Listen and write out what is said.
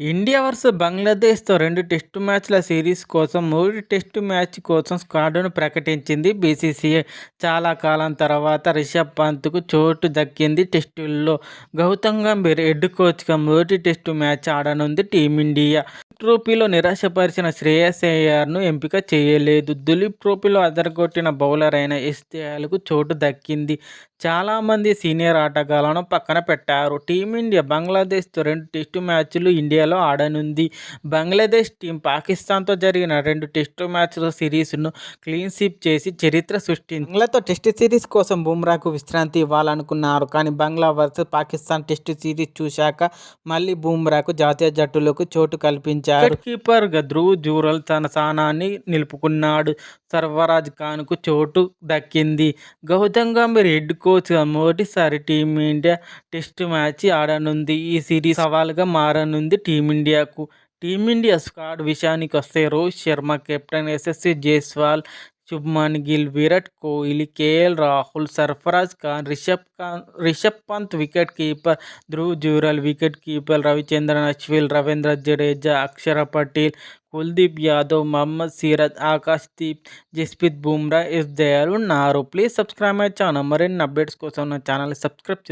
India versus బంగ్లాదేశ్తో రెండు test మ్యాచ్ల series కోసం మూడు టెస్టు మ్యాచ్ కోసం స్క్వాడ్ను ప్రకటించింది బీసీసీఐ. చాలా కాలం తర్వాత రిషబ్ పంత్కు చోటు దక్కింది టెస్టుల్లో. గౌతమ్ గంభీర్ హెడ్ కోచ్గా మొదటి టెస్టు మ్యాచ్ ఆడనుంది టీమిండియా. ట్రోఫీలో నిరాశపరిచిన శ్రేయస్ అయ్యర్ను ఎంపిక చేయలేదు. దులీప్ ట్రోఫీలో అదరగొట్టిన బౌలర్ అయిన ఎస్ చోటు దక్కింది. చాలామంది సీనియర్ ఆటగాళ్ళను పక్కన పెట్టారు. టీమిండియా బంగ్లాదేశ్తో రెండు టెస్టు మ్యాచ్లు ఇండియాలో ఆడనుంది. బంగ్లాదేశ్ టీం పాకిస్తాన్తో జరిగిన రెండు టెస్టు మ్యాచ్ల సిరీస్ను క్లీన్ స్వీప్ చేసి చరిత్ర సృష్టించింది. బంగ్లాతో టెస్ట్ సిరీస్ కోసం బుమ్రాకు విశ్రాంతి ఇవ్వాలనుకున్నారు. కానీ Bangla versus Pakistan test series చూశాక మళ్ళీ బుమ్రాకు జాతీయ జట్టులకు చోటు కల్పించారు. కీపర్ ధ్రువ్ జూరల్ తన స్థానాన్ని నిలుపుకున్నాడు. సర్వరాజ్ ఖాన్కు చోటు దక్కింది. గౌతమ్ గంభీర్ హెడ్ కోచ్గా మొదటిసారి టీమిండియా టెస్ట్ మ్యాచ్ ఆడనుంది. ఈ సిరీస్ సవాల్గా మారనుంది టీమిండియాకు. టీమిండియా స్క్వాడ్ విషయానికి వస్తే Rohit Sharma captain SSC Jaiswal Shubman Gill Virat Kohli K L Rahul Sarfaraz Khan Rishabh Khan Rishabh Pant wicket keeper Dhruv Jurel wicket keeper Ravichandran Ashwin Ravindra Jadeja Akshar Patel Kuldeep Yadav Mohammed Siraj Akash Deep Jasprit Bumrah yes దయాలు ఉన్నారు please subscribe my channel మరిన్ని updates కోసం నా channel subscribe